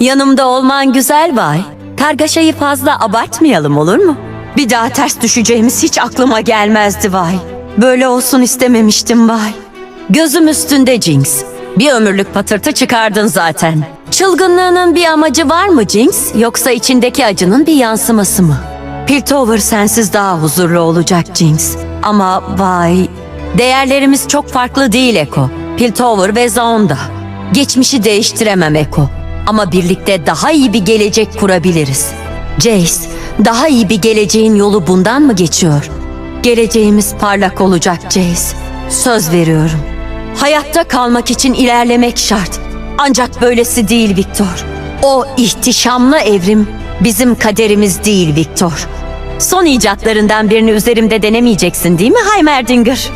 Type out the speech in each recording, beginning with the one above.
Yanımda olman güzel vay. Kargaşayı fazla abartmayalım olur mu? Bir daha ters düşeceğimiz hiç aklıma gelmezdi vay. Böyle olsun istememiştim vay. Gözüm üstünde Jinx. Bir ömürlük patırtı çıkardın zaten. Çılgınlığının bir amacı var mı Jinx? Yoksa içindeki acının bir yansıması mı? Piltover sensiz daha huzurlu olacak Jinx. Ama vay... Değerlerimiz çok farklı değil Eko. Piltover ve Zaun'da. Geçmişi değiştiremem Eko. Ama birlikte daha iyi bir gelecek kurabiliriz. Jace, daha iyi bir geleceğin yolu bundan mı geçiyor? Geleceğimiz parlak olacak Jace. Söz veriyorum. Hayatta kalmak için ilerlemek şart. Ancak böylesi değil Victor. O ihtişamlı evrim bizim kaderimiz değil Victor. Son icatlarından birini üzerimde denemeyeceksin değil mi Heimerdinger?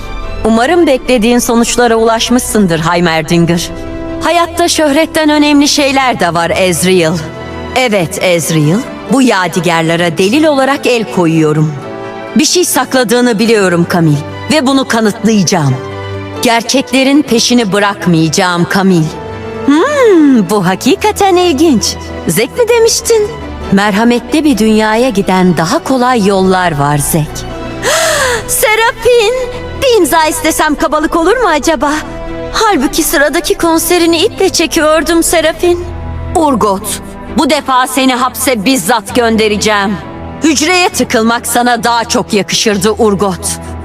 Umarım beklediğin sonuçlara ulaşmışsındır Heimerdinger. Hayatta şöhretten önemli şeyler de var Ezreal. Evet Ezreal, bu yadigarlara delil olarak el koyuyorum. Bir şey sakladığını biliyorum Kamil ve bunu kanıtlayacağım. Gerçeklerin peşini bırakmayacağım Kamil. Hmm, bu hakikaten ilginç. Zek mi demiştin? Merhametli bir dünyaya giden daha kolay yollar var Zek. Serapin, bir imza istesem kabalık olur mu acaba? Halbuki sıradaki konserini iple çekiyordum Serapin. Urgot, bu defa seni hapse bizzat göndereceğim. Hücreye tıkılmak sana daha çok yakışırdı Urgot.